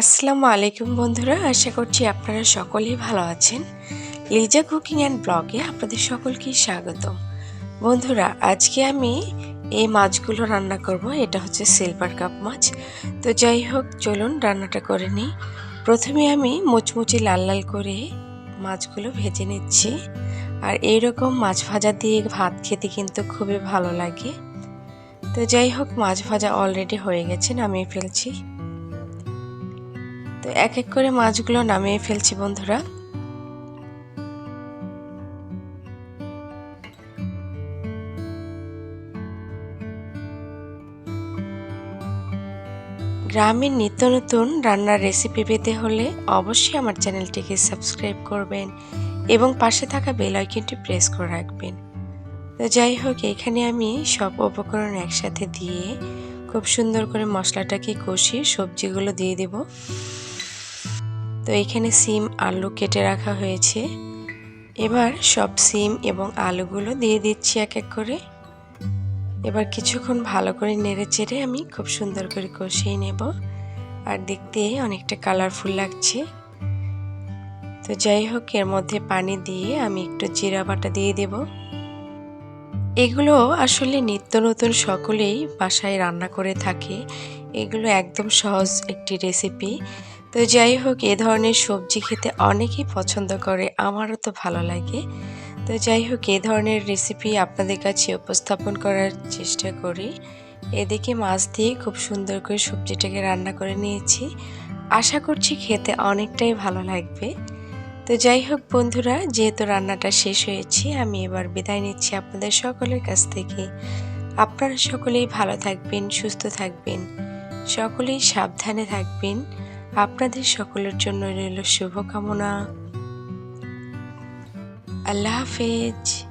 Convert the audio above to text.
আসসালামু আলাইকুম বন্ধুরা, আশা করছি আপনারা সকলেই ভালো আছেন। লিজা কুকিং অ্যান্ড ব্লগে আপনাদের সকলকে স্বাগতম। বন্ধুরা, আজকে আমি এই মাছগুলো রান্না করব, এটা হচ্ছে সিলভার কাপ মাছ। তো যাই হোক, চলুন রান্নাটা করে নিই। প্রথমে আমি মুচমুচি লাল লাল করে মাছগুলো ভেজে নিচ্ছি। আর এইরকম মাছ ভাজা দিয়ে ভাত খেতে কিন্তু খুবই ভালো লাগে। তো যাই হোক, মাছ ভাজা অলরেডি হয়ে গেছে, নামিয়ে ফেলছি। তো এক এক করে মাছগুলো নামিয়ে ফেলছি, বন্ধুরা। গ্রামের নিত্য নতুন রান্নার রেসিপি পেতে হলে অবশ্যই আমার চ্যানেলটিকে সাবস্ক্রাইব করবেন এবং পাশে থাকা বেল আইকনটি প্রেস করে রাখবেন। তো যাই হোক, এখানে আমি সব উপকরণ একসাথে দিয়ে খুব সুন্দর করে মশলাটাকে কষিয়ে সবজিগুলো দিয়ে দেব। তো এখানে সিম আলু কেটে রাখা হয়েছে। এবার সব সিম এবং আলুগুলো দিয়ে দিচ্ছি এক এক করে। এবার কিছুক্ষণ ভালো করে নেড়ে চেড়ে আমি খুব সুন্দর করে কষিয়ে নেব। আর দেখতে অনেকটা কালারফুল লাগছে। তো যাই হোক, এর মধ্যে পানি দিয়ে আমি একটু জিরা বাটা দিয়ে দেব। এগুলো আসলে নিত্য নতুন সকলেই বাসায় রান্না করে থাকে। এগুলো একদম সহজ একটি রেসিপি তো যাই হোক, এ ধরনের সবজি খেতে অনেকেই পছন্দ করে, আমারও তো ভালো লাগে। তো যাই হোক, এ ধরনের রেসিপি আপনাদের কাছে উপস্থাপন করার চেষ্টা করি। এদিকে মাছ দিয়ে খুব সুন্দর করে সবজিটাকে রান্না করে নিয়েছি। আশা করছি খেতে অনেকটাই ভালো লাগবে। তো যাই হোক বন্ধুরা, যেহেতু রান্নাটা শেষ হয়েছে, আমি এবার বিদায় নিচ্ছি আপনাদের সকলের কাছ থেকে। আপনারা সকলেই ভালো থাকবেন, সুস্থ থাকবেন। সকলেই সাবধানে থাকবেন। আপনাদের সকলের জন্য রইল শুভকামনা। আল্লাহ হাফেজ।